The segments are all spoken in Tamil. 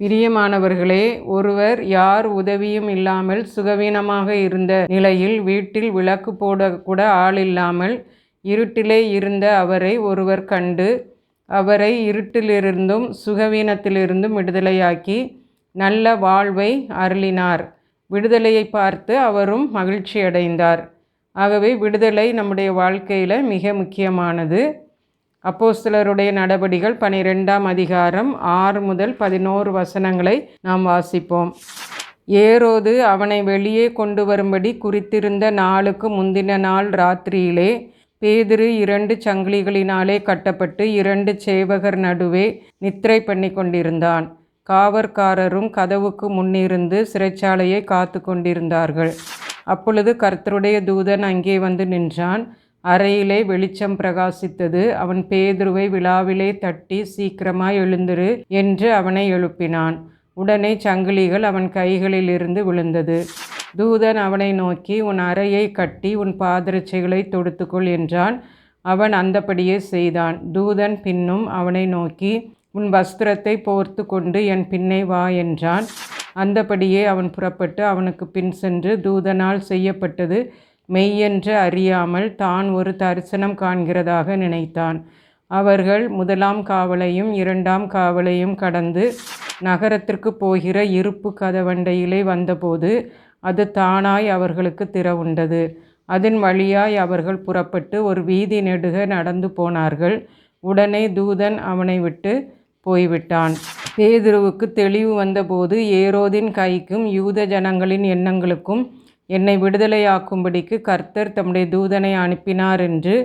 பிரியமானவர்களே ஒருவர் யார் உதவியும் இல்லாமல் சுகவீனமாக இருந்த நிலையில் வீட்டில் விளக்கு போட கூட ஆள் இல்லாமல் இருட்டிலே இருந்த அவரை ஒருவர் கண்டு அவரை இருட்டிலிருந்தும் சுகவீனத்திலிருந்தும் விடுதலையாக்கி நல்ல வாழ்வை அருளினார். விடுதலையை பார்த்து அவரும் மகிழ்ச்சி அடைந்தார் ஆகவே விடுதலை நம்முடைய வாழ்க்கையில் மிக முக்கியமானது. அப்போஸ்தலருடைய நடபடிகள் பனிரெண்டாம் அதிகாரம் ஆறு முதல் பதினோரு வசனங்களை நாம் வாசிப்போம். ஏரோது அவனை வெளியே கொண்டு வரும்படி குறித்திருந்த நாளுக்கு முந்தின நாள் ராத்திரியிலே பேதிரு இரண்டு சங்கிலிகளினாலே கட்டப்பட்டு இரண்டு சேவகர் நடுவே நித்திரை பண்ணி கொண்டிருந்தான். காவற்காரரும் கதவுக்கு முன்னிருந்து சிறைச்சாலையை காத்து கொண்டிருந்தார்கள். அப்பொழுது கர்த்தருடைய தூதன் அங்கே வந்து நின்றான். அறையிலே வெளிச்சம் பிரகாசித்தது. அவன் பேதுருவை விழாவிலே தட்டி சீக்கிரமாய் எழுந்திரு என்று அவனை எழுப்பினான். உடனே சங்கிலிகள் அவன் கைகளிலிருந்து விழுந்தது. தூதன் அவனை நோக்கி உன் அறையை கட்டி உன் பாதரட்சைகளை தொடுத்துக்கொள் என்றான். அவன் அந்தபடியே செய்தான். தூதன் பின்னும் அவனை நோக்கி உன் வஸ்திரத்தை போர்த்து கொண்டு என் பின்னே வா என்றான். அந்தபடியே அவன் புறப்பட்டு அவனுக்கு பின் சென்று தூதனால் செய்யப்பட்டது. மெய்யென்று அறியாமல் தான் ஒரு தரிசனம் காண்கிறதாக நினைத்தான். அவர்கள் முதலாம் காவலையும் இரண்டாம் காவலையும் கடந்து நகரத்திற்கு போகிற இருப்பு கதவண்டையிலே வந்தபோது அது தானாய் அவர்களுக்கு திறவுண்டது. அதன் வழியாய் அவர்கள் புறப்பட்டு ஒரு வீதி நெடுக நடந்து போனார்கள். உடனே தூதன் அவனை விட்டு போய்விட்டான். பேதுருவுக்கு தெளிவு வந்தபோது ஏரோதின் கைக்கும் யூத ஜனங்களின் எண்ணங்களுக்கும் என்னை விடுதலையாக்கும்படிக்கு கர்த்தர் தம்முடைய தூதனை அனுப்பினார் என்று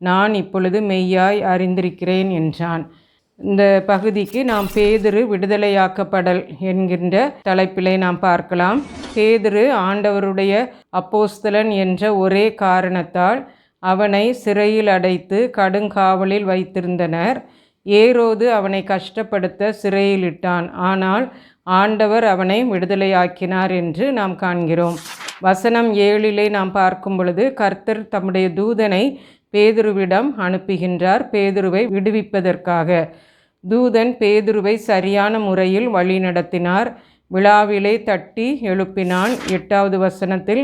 நான் இப்பொழுது மெய்யாய் அறிந்திருக்கிறேன் என்றான். இந்த பகுதிக்கு நாம் பேதுரு விடுதலையாக்கப்படல் என்கின்ற தலைப்பிலே நாம் பார்க்கலாம். பேதுரு ஆண்டவருடைய அப்போஸ்தலன் என்ற ஒரே காரணத்தால் அவனை சிறையில் அடைத்து கடுங்காவலில் வைத்திருந்தனர். ஏரோது அவனை கஷ்டப்படுத்த சிறையிலிட்டான். ஆனால் ஆண்டவர் அவனை விடுதலையாக்கினார் என்று நாம் காண்கிறோம். வசனம் ஏழிலே நாம் பார்க்கும் பொழுது கர்த்தர் தம்முடைய தூதனை பேதுருவிடம் அனுப்புகின்றார். பேதுருவை விடுவிப்பதற்காக. தூதன் பேதுருவை சரியான முறையில் வழிநடத்தினார் விழாவிலே தட்டி எழுப்பினான். எட்டாவது வசனத்தில்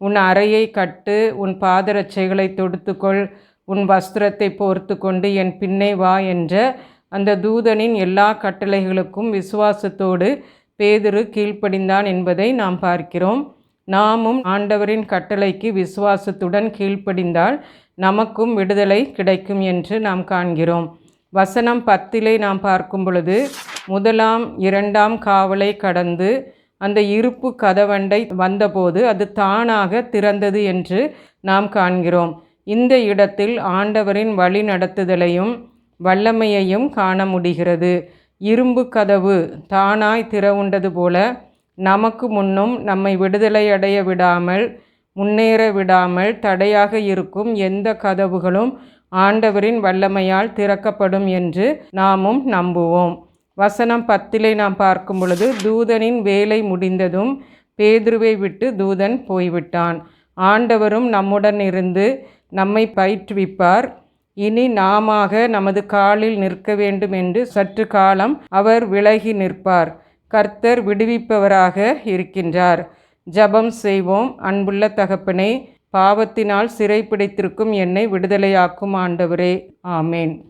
உன் அறையை கட்டு உன் பாதரட்சைகளை தொடுத்துக்கொள் உன் வஸ்திரத்தை போர்த்து கொண்டு என் பின்னே வா என்ற அந்த தூதனின் எல்லா கட்டளைகளுக்கும் விசுவாசத்தோடு பேதுரு கீழ்ப்படிந்தான் என்பதை நாம் பார்க்கிறோம். நாமும் ஆண்டவரின் கட்டளைக்கு விசுவாசத்துடன் கீழ்ப்படிந்தால் நமக்கும் விடுதலை கிடைக்கும் என்று நாம் காண்கிறோம். வசனம் பத்திலே நாம் பார்க்கும் பொழுது முதலாம் இரண்டாம் காவலை கடந்து அந்த இருப்பு கதவண்டை வந்தபோது அது தானாக திறந்தது என்று நாம் காண்கிறோம். இந்த இடத்தில் ஆண்டவரின் வழி நடத்துதலையும் வல்லமையையும் காண முடிகிறது. இரும்பு கதவு தானாய் திறவுண்டது போல நமக்கு முன்னும் நம்மை விடுதலை அடைய விடாமல் முன்னேற விடாமல் தடையாக இருக்கும் எந்த கதவுகளும் ஆண்டவரின் வல்லமையால் திறக்கப்படும் என்று நாமும் நம்புவோம். வசனம் பத்திலே நாம் பார்க்கும் பொழுது தூதனின் வேலை முடிந்ததும் பேதுருவை விட்டு தூதன் போய்விட்டான். ஆண்டவரும் நம்முடன் இருந்து நம்மை பயிற்றுவிப்பார். இனி நாமாக நமது காலில் நிற்க வேண்டும் என்று சற்று காலம் அவர் விலகி நிற்பார். கர்த்தர் விடுவிப்பவராக இருக்கின்றார். ஜபம் செய்வோம். அன்புள்ள தகப்பனை பாவத்தினால் சிறைப்பிடித்திருக்கும் என்னை விடுதலையாக்கும் ஆண்டவரே. ஆமேன்.